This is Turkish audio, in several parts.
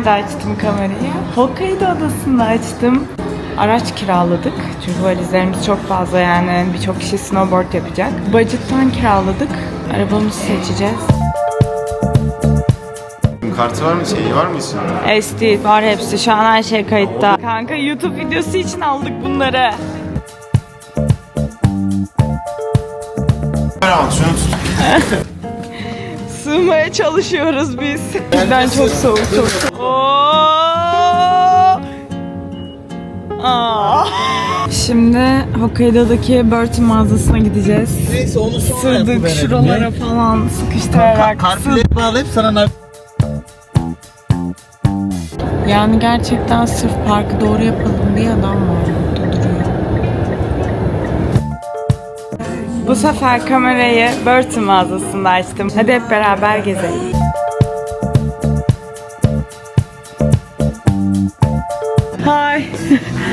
Nerede açtım kamerayı? Hokkaido adasında açtım. Araç kiraladık. Çünkü valizlerimiz çok fazla yani birçok kişi snowboard yapacak. Budget'tan kiraladık. Arabamızı seçeceğiz. Kartı var mı? Şeyi var mı içinde? SD var hepsi. Şu an her şey kayıtta. Kanka YouTube videosu için aldık bunları. Al şunu tut. Sığmaya çalışıyoruz biz. Bizden çok soğuk çok! Aa. Şimdi Hokkaido'daki Burton mağazasına gideceğiz. Neyse onu sonra Sırdık şuralara ya. falan sıkıştırarak. Kartları bağlayıp sana Yani gerçekten sırf parkı doğru yapalım diye adam var Bu sefer kamerayı Burton mağazasında açtım. Hadi hep beraber gezelim. Hay.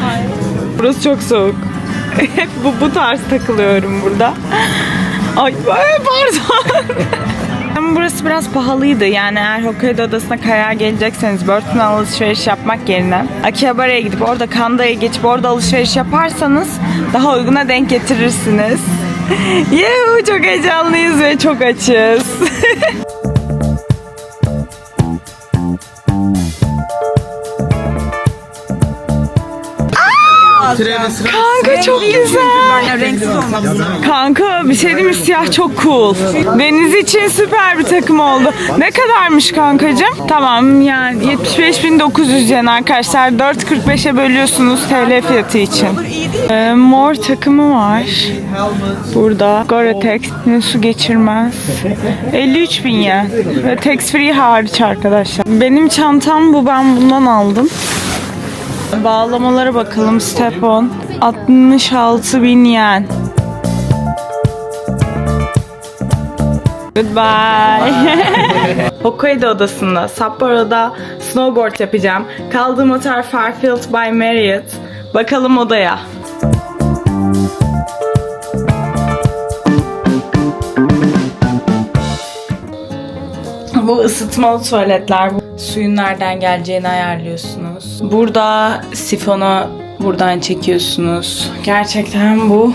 Burası çok soğuk. Hep bu, bu tarz takılıyorum burada. Ay, pardon. Ama burası biraz pahalıydı. Yani eğer Hokkaido adasına kayağa gelecekseniz Burton alışveriş yapmak yerine Akihabara'ya gidip orada Kanda'ya geçip orada alışveriş yaparsanız daha uyguna denk getirirsiniz. Yuhu çok heyecanlıyız ve çok açız. Kanka çok güzel. Kanka bir şey diyeyim mi? Siyah çok cool. Deniz için süper bir takım oldu. Ne kadarmış kankacığım? Tamam yani 75.900 yen arkadaşlar. 4.45'e bölüyorsunuz TL fiyatı için. Ee, mor takımı var. Burada Gore-Tex su geçirmez. 53 bin yen. Ve tax free hariç arkadaşlar. Benim çantam bu. Ben bundan aldım. Bağlamalara bakalım. Step on. 66 bin yen. Goodbye. Hokkaido adasında, Sapporo'da snowboard yapacağım. Kaldığım otel Fairfield by Marriott. Bakalım odaya. Bu ısıtmalı tuvaletler. Suyun nereden geleceğini ayarlıyorsunuz. Burada sifonu buradan çekiyorsunuz. Gerçekten bu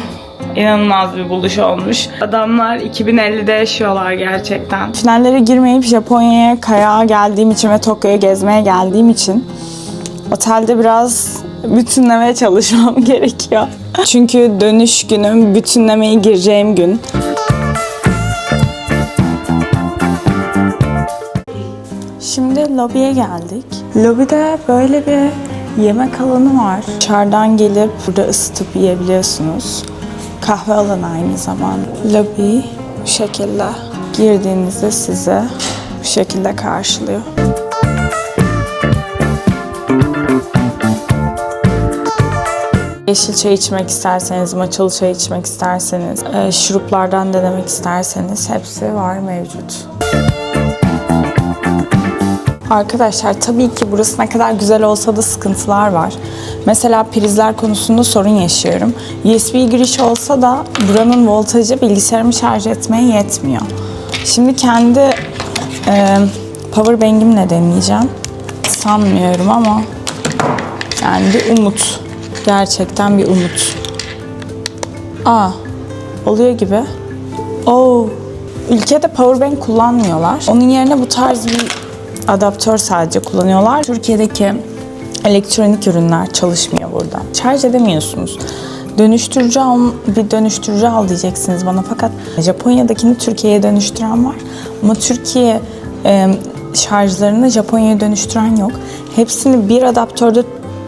inanılmaz bir buluş olmuş. Adamlar 2050'de yaşıyorlar gerçekten. Finallere girmeyip Japonya'ya kayağa geldiğim için ve Tokyo'ya gezmeye geldiğim için otelde biraz bütünlemeye çalışmam gerekiyor. Çünkü dönüş günüm bütünlemeye gireceğim gün. Şimdi lobiye geldik. Lobide böyle bir yemek alanı var. Dışarıdan gelip burada ısıtıp yiyebiliyorsunuz. Kahve alanı aynı zamanda. Lobi bu şekilde. Girdiğinizde size bu şekilde karşılıyor. Yeşil çay içmek isterseniz, maçalı çay içmek isterseniz, e, şuruplardan denemek isterseniz hepsi var mevcut. Arkadaşlar tabii ki burası ne kadar güzel olsa da sıkıntılar var. Mesela prizler konusunda sorun yaşıyorum. USB giriş olsa da buranın voltajı bilgisayarımı şarj etmeye yetmiyor. Şimdi kendi e, power bank'imle deneyeceğim. Sanmıyorum ama yani bir umut. Gerçekten bir umut. Aa, oluyor gibi. Oo, ülkede powerbank kullanmıyorlar. Onun yerine bu tarz bir adaptör sadece kullanıyorlar. Türkiye'deki elektronik ürünler çalışmıyor burada. Şarj edemiyorsunuz. Dönüştürücü al, bir dönüştürücü al diyeceksiniz bana fakat Japonya'dakini Türkiye'ye dönüştüren var. Ama Türkiye e, şarjlarını Japonya'ya dönüştüren yok. Hepsini bir adaptörde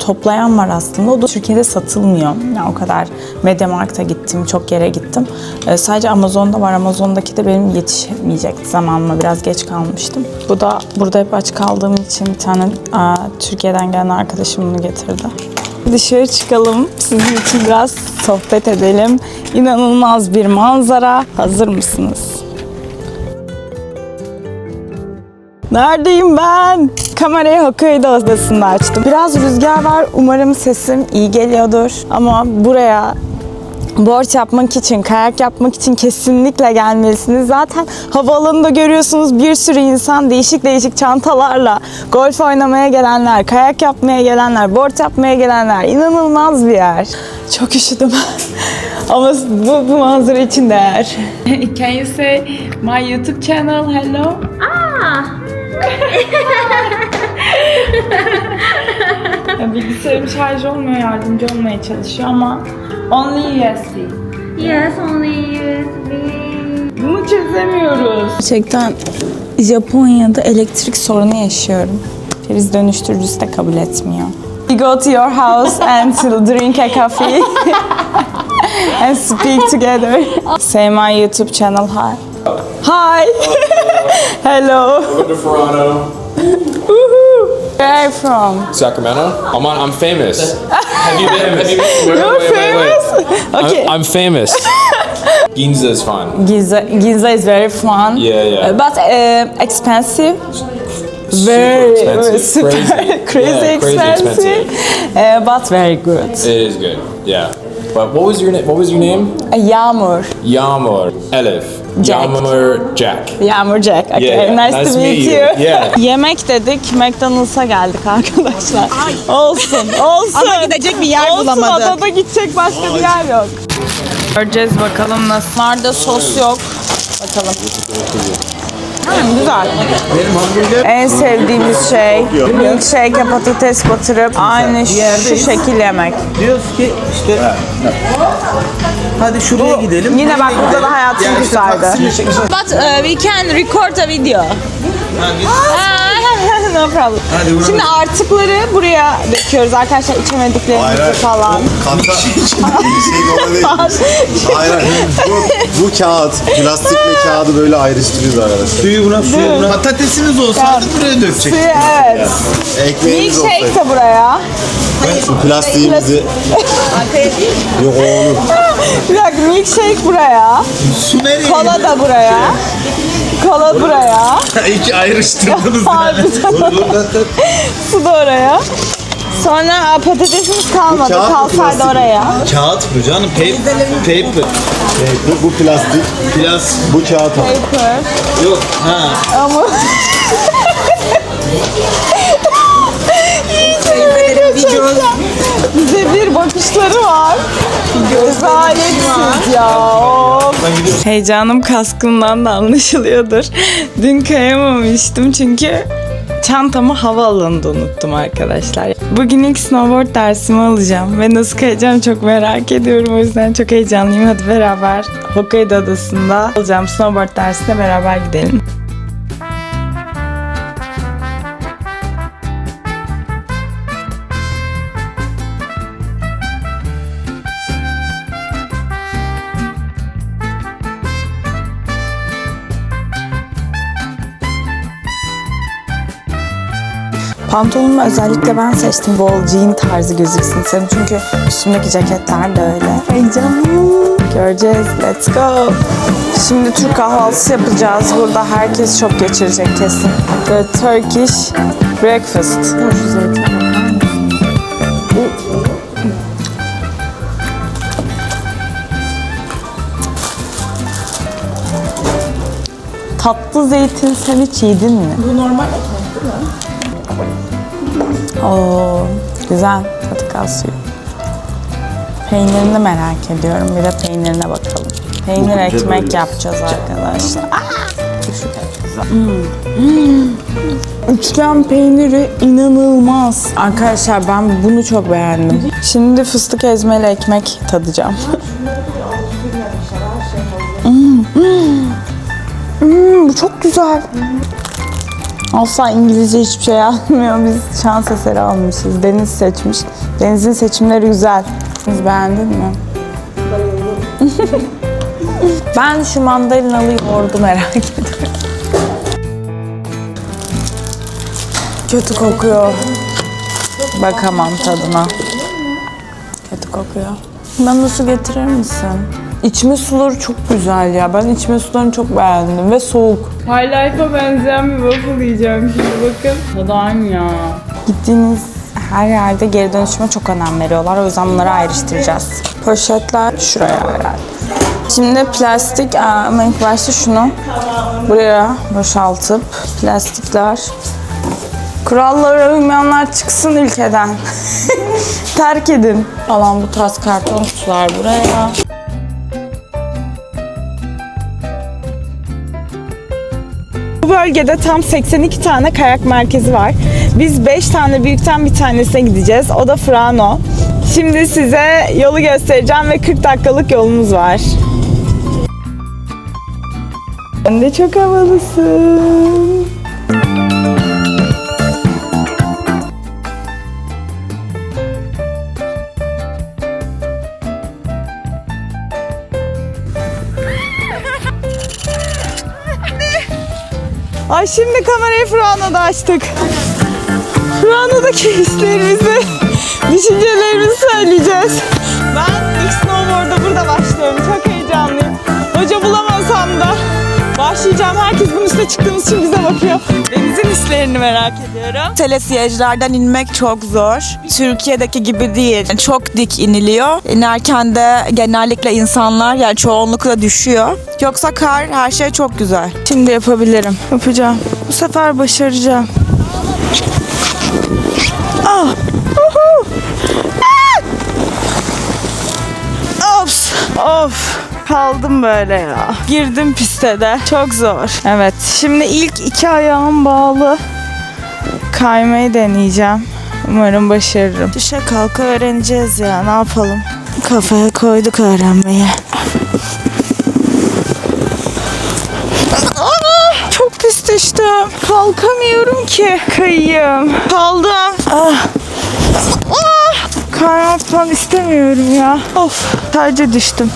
toplayan var aslında. O da Türkiye'de satılmıyor. Yani o kadar Mediamarkt'a gittim, çok yere gittim. Ee, sadece Amazon'da var. Amazon'daki de benim yetişemeyecekti zamanıma. Biraz geç kalmıştım. Bu da burada hep aç kaldığım için bir tane aa, Türkiye'den gelen arkadaşım bunu getirdi. Dışarı çıkalım. Sizin için biraz sohbet edelim. İnanılmaz bir manzara. Hazır mısınız? Neredeyim ben? Kamerayı Hokkaido odasında açtım. Biraz rüzgar var. Umarım sesim iyi geliyordur. Ama buraya Board yapmak için, kayak yapmak için kesinlikle gelmelisiniz. Zaten havaalanında görüyorsunuz bir sürü insan değişik değişik çantalarla golf oynamaya gelenler, kayak yapmaya gelenler, board yapmaya gelenler. İnanılmaz bir yer. Çok üşüdüm. Ama bu, bu manzara için değer. Can you say my YouTube channel hello? Ya Bilgisayarım şarj olmuyor, yardımcı olmaya çalışıyor ama only USB. Yes, only USB. Bunu çözemiyoruz. Gerçekten Japonya'da elektrik sorunu yaşıyorum. Priz dönüştürücüsü de kabul etmiyor. We go to your house and to drink a coffee and speak together. Say my YouTube channel hi. Hi. Hello. to Toronto, Woohoo. Where are you from? Sacramento. I'm on, I'm famous. have you been? Have you been? Wait, You're wait, wait, wait, wait. famous? Okay. I'm, I'm famous. Ginza is fun. Giza, Giza is very fun. Yeah, yeah. Uh, But uh, expensive. Very expensive. super Crazy. crazy, Yeah, crazy expensive, Uh, but very good. It is good. Yeah. But what was your name? What was your name? Yağmur, Yamur Elif. Jack. Yamur Jack. Yağmur Jack. Okay, Yeah, yeah. nice, Nice to meet meet you. you. Yeah. Yemek dedik, McDonald's'a geldik arkadaşlar. Olsun, olsun. Ama gidecek bir yer olsun, bulamadık. adada gidecek başka bir yer yok. Göreceğiz bakalım nasıl. Bunlarda sos yok. Bakalım. Hmm, güzel. Benim hamburger En sevdiğimiz şey milkshake'e patates batırıp aynı şu şekil yemek. diyoruz ki işte hadi şuraya gidelim. Yine bak burada da hayatım güzeldi. But uh, we can record a video. Ha, git. No problem. Hadi buradan. Şimdi artıkları buraya döküyoruz arkadaşlar içemediklerimizi falan. Kanta bir şey. Hayır hayır. Bu, bu kağıt, plastikle kağıdı böyle ayrıştırıyoruz arkadaşlar. Suyu buna, suyu buna. Patatesimiz olsaydı buraya dökecek. Suyu evet. Ekmeğimiz Milkshake olsaydı. de buraya. Şu plastiğimizi... Yok oğlum. Bir dakika milkshake buraya. Su nereye Kola da buraya. Kola buraya. İki ayrıştırdınız. Harbiden. Dur dur dur. dur. Su da oraya. Sonra aa, patatesimiz kalmadı. kağıt Kalsaydı plastik mi? oraya. Kağıt bu canım. Paper. Paper. Bu, bu plastik, Biraz bu kağıt. abi. Paper. yok. Ha. Ama... Gerçekten. Bize bir bakışları var. Rezaletsiz ya. of. Heyecanım kaskımdan da anlaşılıyordur. Dün kayamamıştım çünkü çantamı havaalanında unuttum arkadaşlar. Bugün ilk snowboard dersimi alacağım ve nasıl kayacağım çok merak ediyorum. O yüzden çok heyecanlıyım. Hadi beraber Hokkaido adasında alacağım snowboard dersine beraber gidelim. Pantolonumu özellikle ben seçtim. Bol jean tarzı gözüksün istedim. Çünkü üstümdeki ceketler de öyle. Heyecanlıyım. Göreceğiz. Let's go. Şimdi Türk kahvaltısı yapacağız. Burada herkes çok geçirecek kesin. The Turkish breakfast. Tatlı zeytin sen hiç yedin mi? Bu normal değil mi? Oo, güzel. Patika suyu. Peynirini merak ediyorum. Bir de peynirine bakalım. Peynir ekmek yapacağız arkadaşlar. Aa! Hmm. Hmm. Üçgen peyniri inanılmaz. Arkadaşlar ben bunu çok beğendim. Şimdi fıstık ezmeli ekmek tadacağım. Hmm, hmm. Hmm, bu çok güzel. Asla İngilizce hiçbir şey yazmıyor. Biz şans eseri almışız. Deniz seçmiş. Deniz'in seçimleri güzel. Siz beğendin mi? ben şu mandalinalı yoğurdu merak ediyorum. Kötü kokuyor. Bakamam tadına. Kötü kokuyor. Bana su getirir misin? İçme suları çok güzel ya. Ben içme sularını çok beğendim ve soğuk. High Life'a benzeyen bir waffle yiyeceğim şimdi bakın. Tadı aynı ya. Gittiğiniz her yerde geri dönüşüme çok önem veriyorlar. O yüzden bunları ayrıştıracağız. Poşetler şuraya herhalde. Şimdi plastik, ama ilk başta şunu buraya boşaltıp plastikler Kurallara uymayanlar çıksın ülkeden. Terk edin. Alan bu tarz karton kutular buraya. Bu bölgede tam 82 tane kayak merkezi var. Biz 5 tane büyükten bir tanesine gideceğiz. O da Frano. Şimdi size yolu göstereceğim ve 40 dakikalık yolumuz var. Sen de çok havalısın. Ay şimdi kamerayı Furano'da açtık. Furano'daki hislerimizi, düşüncelerimizi söyleyeceğiz. Ben ilk snowboard'a burada başlıyorum. Bunun üstüne çıktığımız için bize bakıyor. Denizin hislerini merak ediyorum. Telesiyejlerden inmek çok zor. Türkiye'deki gibi değil. Çok dik iniliyor. İnerken de genellikle insanlar yani çoğunlukla düşüyor. Yoksa kar her şey çok güzel. Şimdi yapabilirim. Yapacağım. Bu sefer başaracağım. Ah! Uhu! Ah! Ops! Of! Kaldım böyle ya. Girdim piste de. Çok zor. Evet. Şimdi ilk iki ayağım bağlı. Kaymayı deneyeceğim. Umarım başarırım. Düşe kalka öğreneceğiz ya. Ne yapalım? Kafaya koyduk öğrenmeyi. Çok pis düştüm. Kalkamıyorum ki. Kayayım. Kaldım. Ah. Ah. Kaymaktan istemiyorum ya. Of. Sadece düştüm.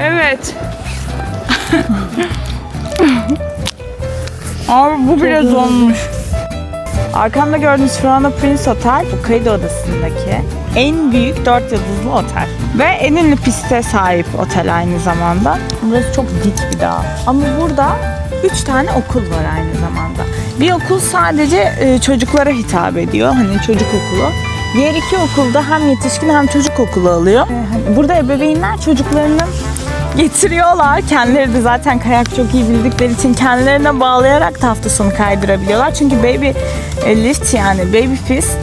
Evet. Abi bu bile zonmuş. Arkamda gördüğünüz Furano Prince Otel, Hokkaido adasındaki en büyük 4 yıldızlı otel. Ve en ünlü piste sahip otel aynı zamanda. Burası çok dik bir dağ. Ama burada 3 tane okul var aynı zamanda. Bir okul sadece e, çocuklara hitap ediyor. Hani çocuk okulu. Diğer iki okulda hem yetişkin hem çocuk okulu alıyor. E, hani burada ebeveynler çocuklarını getiriyorlar. Kendileri de zaten kayak çok iyi bildikleri için kendilerine bağlayarak da hafta sonu kaydırabiliyorlar. Çünkü baby e, lift yani baby pist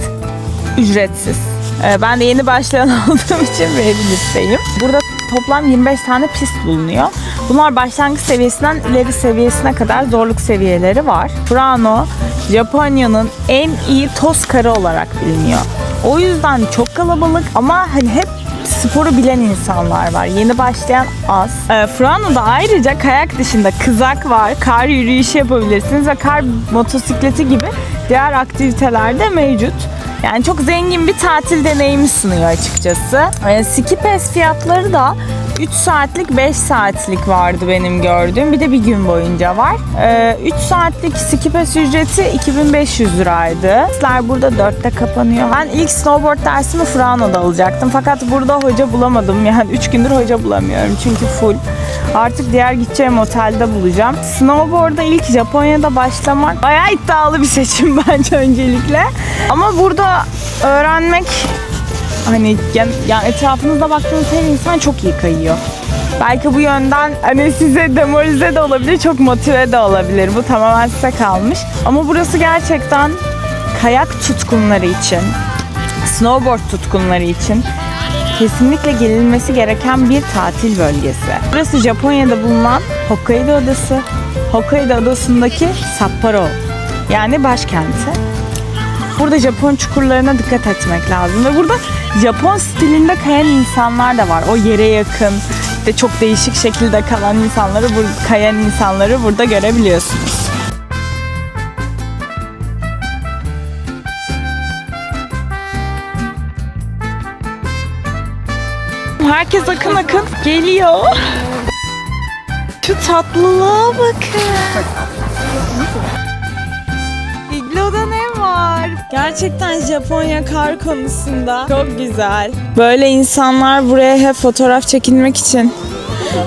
ücretsiz. E, Ben de yeni başlayan olduğum için baby liftteyim. Burada toplam 25 tane pist bulunuyor. Bunlar başlangıç seviyesinden ileri seviyesine kadar zorluk seviyeleri var. Furano, Japonya'nın en iyi toz karı olarak biliniyor. O yüzden çok kalabalık ama hani hep sporu bilen insanlar var. Yeni başlayan az. E, Furano'da ayrıca kayak dışında kızak var. Kar yürüyüşü yapabilirsiniz ve kar motosikleti gibi diğer aktiviteler de mevcut. Yani çok zengin bir tatil deneyimi sunuyor açıkçası. E, ski pass fiyatları da 3 saatlik 5 saatlik vardı benim gördüğüm. Bir de bir gün boyunca var. E, 3 saatlik ski pass ücreti 2500 liraydı. Dersler burada 4'te kapanıyor. Ben ilk snowboard dersimi Furano'da alacaktım. Fakat burada hoca bulamadım. Yani 3 gündür hoca bulamıyorum. Çünkü full. Artık diğer gideceğim otelde bulacağım. Snowboard'a ilk Japonya'da başlamak bayağı iddialı bir seçim bence öncelikle. Ama burada öğrenmek hani yani, yani etrafınızda baktığınız her insan çok iyi kayıyor. Belki bu yönden hani size demoralize de olabilir, çok motive de olabilir. Bu tamamen size kalmış. Ama burası gerçekten kayak tutkunları için, snowboard tutkunları için kesinlikle gelinmesi gereken bir tatil bölgesi. Burası Japonya'da bulunan Hokkaido Adası. Hokkaido Adası'ndaki Sapporo yani başkenti. Burada Japon çukurlarına dikkat etmek lazım ve burada Japon stilinde kayan insanlar da var. O yere yakın ve çok değişik şekilde kalan insanları, kayan insanları burada görebiliyorsunuz. Herkes akın akın geliyor. Şu tatlılığa bakın. Iglo'da var? Gerçekten Japonya kar konusunda çok güzel. Böyle insanlar buraya hep fotoğraf çekilmek için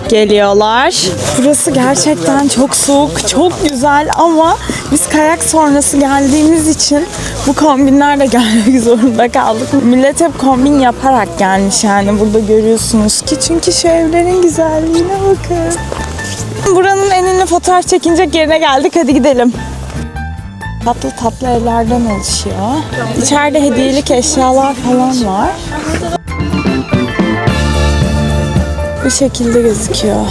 geliyorlar. Burası gerçekten çok soğuk, çok güzel ama biz kayak sonrası geldiğimiz için bu kombinlerle gelmek zorunda kaldık. Millet hep kombin yaparak gelmiş yani burada görüyorsunuz ki. Çünkü şu evlerin güzelliğine bakın. Buranın en ünlü fotoğraf çekinecek yerine geldik. Hadi gidelim. Tatlı tatlı evlerden oluşuyor. İçeride hediyelik eşyalar falan var. Bu şekilde gözüküyor.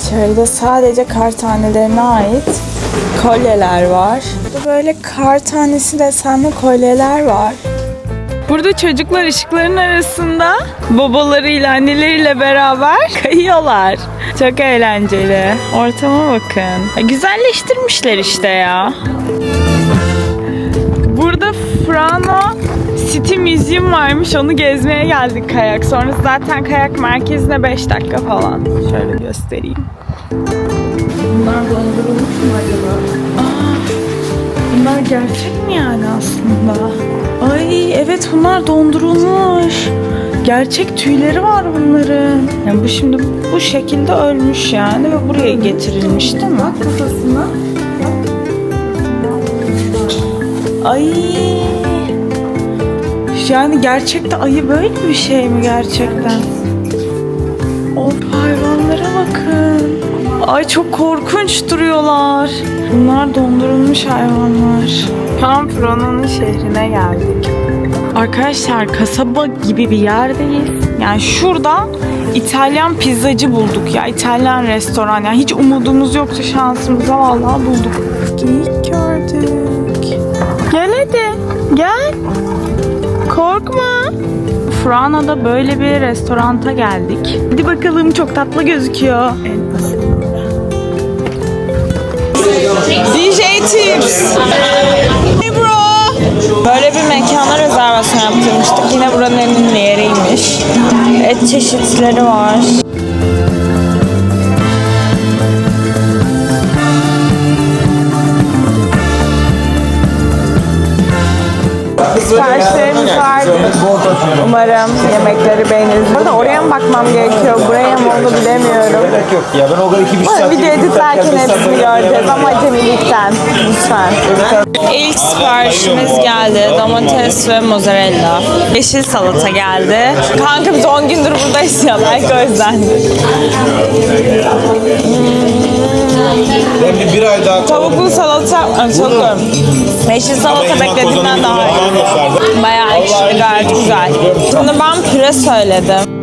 İçeride sadece kar tanelerine ait kolyeler var. Burada böyle kar tanesi desenli kolyeler var. Burada çocuklar ışıkların arasında babalarıyla, anneleriyle beraber kayıyorlar. Çok eğlenceli. Ortama bakın. Ya Güzelleştirmişler işte ya. Burada Frano City Museum varmış. Onu gezmeye geldik kayak. Sonra zaten kayak merkezine 5 dakika falan. Şöyle göstereyim. Bunlar dondurulmuş mu acaba? Gerçek mi yani aslında? Ay evet bunlar dondurulmuş. Gerçek tüyleri var bunların. Yani bu şimdi bu şekilde ölmüş yani ve buraya getirilmiş değil mi? Bak kafasına. Ay. Yani gerçekte ayı böyle bir şey mi gerçekten? Of bakın. Ay çok korkunç duruyorlar. Bunlar dondurulmuş hayvanlar. Pamplona'nın şehrine geldik. Arkadaşlar kasaba gibi bir yerdeyiz. Yani şurada İtalyan pizzacı bulduk ya. İtalyan restoran. Yani hiç umudumuz yoktu şansımıza vallahi bulduk. Geyik gördük. Gel hadi. Gel. Korkma. Frana'da böyle bir restoranta geldik. Hadi bakalım çok tatlı gözüküyor. DJ Tips. Hey bro. Böyle bir mekana rezervasyon yaptırmıştık. Yine buranın en ünlü yeriymiş. Et çeşitleri var. Siparişlerimiz vardı. Umarım yemekleri beğeniriz. Burada oraya mı bakmam gerekiyor? Buraya mı onu bilemiyorum. Yok ya ben o kadar iki buçuk saat Video editlerken hepsini göreceğiz ama acemilikten. Lütfen. İlk siparişimiz geldi. Domates ve mozzarella. Yeşil salata geldi. Kanka biz 10 gündür buradayız ya belki o yüzden. Ben bir, bir ay daha Tavuklu salata, Ay, çok diyorum. Yeşil salata beklediğimden daha iyi. Bayağı ekşi, gayet güzel. Şimdi ben püre söyledim.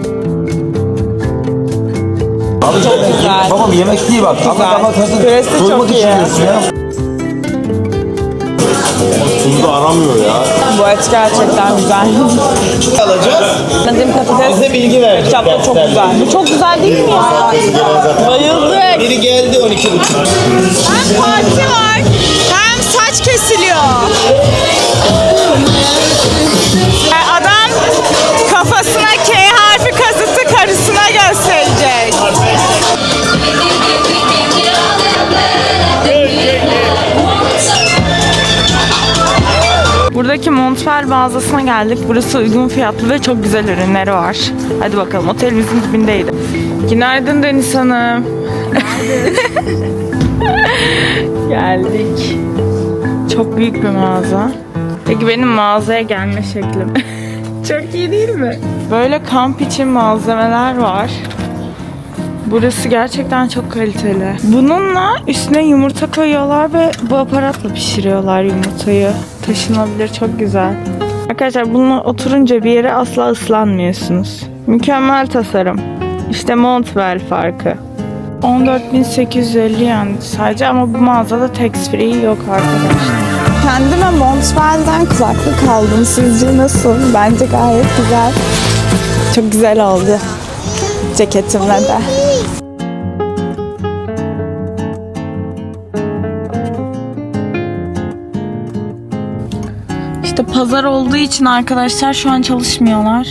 Çok güzel. Tamam yemek değil bak. Ama Güzel. ama tadın. Püresi çok Doymak için iyi. yiyorsun ya. Tuzlu aramıyor ya. Bu et gerçekten güzel. Alacağız. Patates Bize bilgi verecek. ketçap da çok güzel. Bu çok güzel değil mi ya? Bayıldık. Biri geldi 12 buçuk. Hem parti var hem saç kesiliyor. Adam kafasına K harfi kazıttı karısına gösterecek. Buradaki Montbel mağazasına geldik. Burası uygun fiyatlı ve çok güzel ürünleri var. Hadi bakalım otelimizin dibindeydi. Günaydın Deniz Hanım. Geldik. Çok büyük bir mağaza. Peki benim mağazaya gelme şeklim. Çok iyi değil mi? Böyle kamp için malzemeler var. Burası gerçekten çok kaliteli. Bununla üstüne yumurta koyuyorlar ve bu aparatla pişiriyorlar yumurtayı. Taşınabilir çok güzel. Arkadaşlar bununla oturunca bir yere asla ıslanmıyorsunuz. Mükemmel tasarım. İşte Montbel farkı. 14.850 yani sadece ama bu mağazada tax free yok arkadaşlar. Kendime Montbel'den kulaklık aldım. Sizce nasıl? Bence gayet güzel. Çok güzel oldu. Ceketimle de. İşte pazar olduğu için arkadaşlar şu an çalışmıyorlar.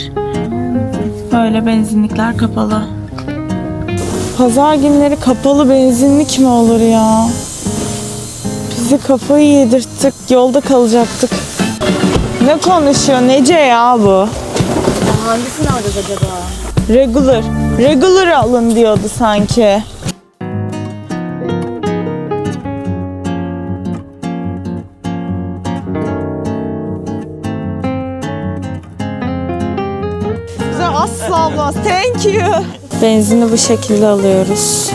Böyle benzinlikler kapalı. Pazar günleri kapalı benzinlik mi olur ya? Bizi kafayı yedirttik. Yolda kalacaktık. Ne konuşuyor? Nece ya bu? Hangisini alacağız acaba? Regular. Regular alın diyordu sanki. Bize asla olmaz. Thank you. Benzini bu şekilde alıyoruz.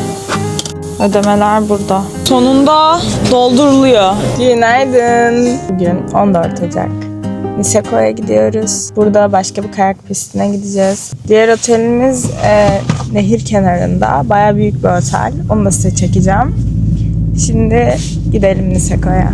Ödemeler burada. Sonunda dolduruluyor. Günaydın. Bugün 14 Ocak. Niseko'ya gidiyoruz. Burada başka bir kayak pistine gideceğiz. Diğer otelimiz e, nehir kenarında. Baya büyük bir otel. Onu da size çekeceğim. Şimdi gidelim Niseko'ya.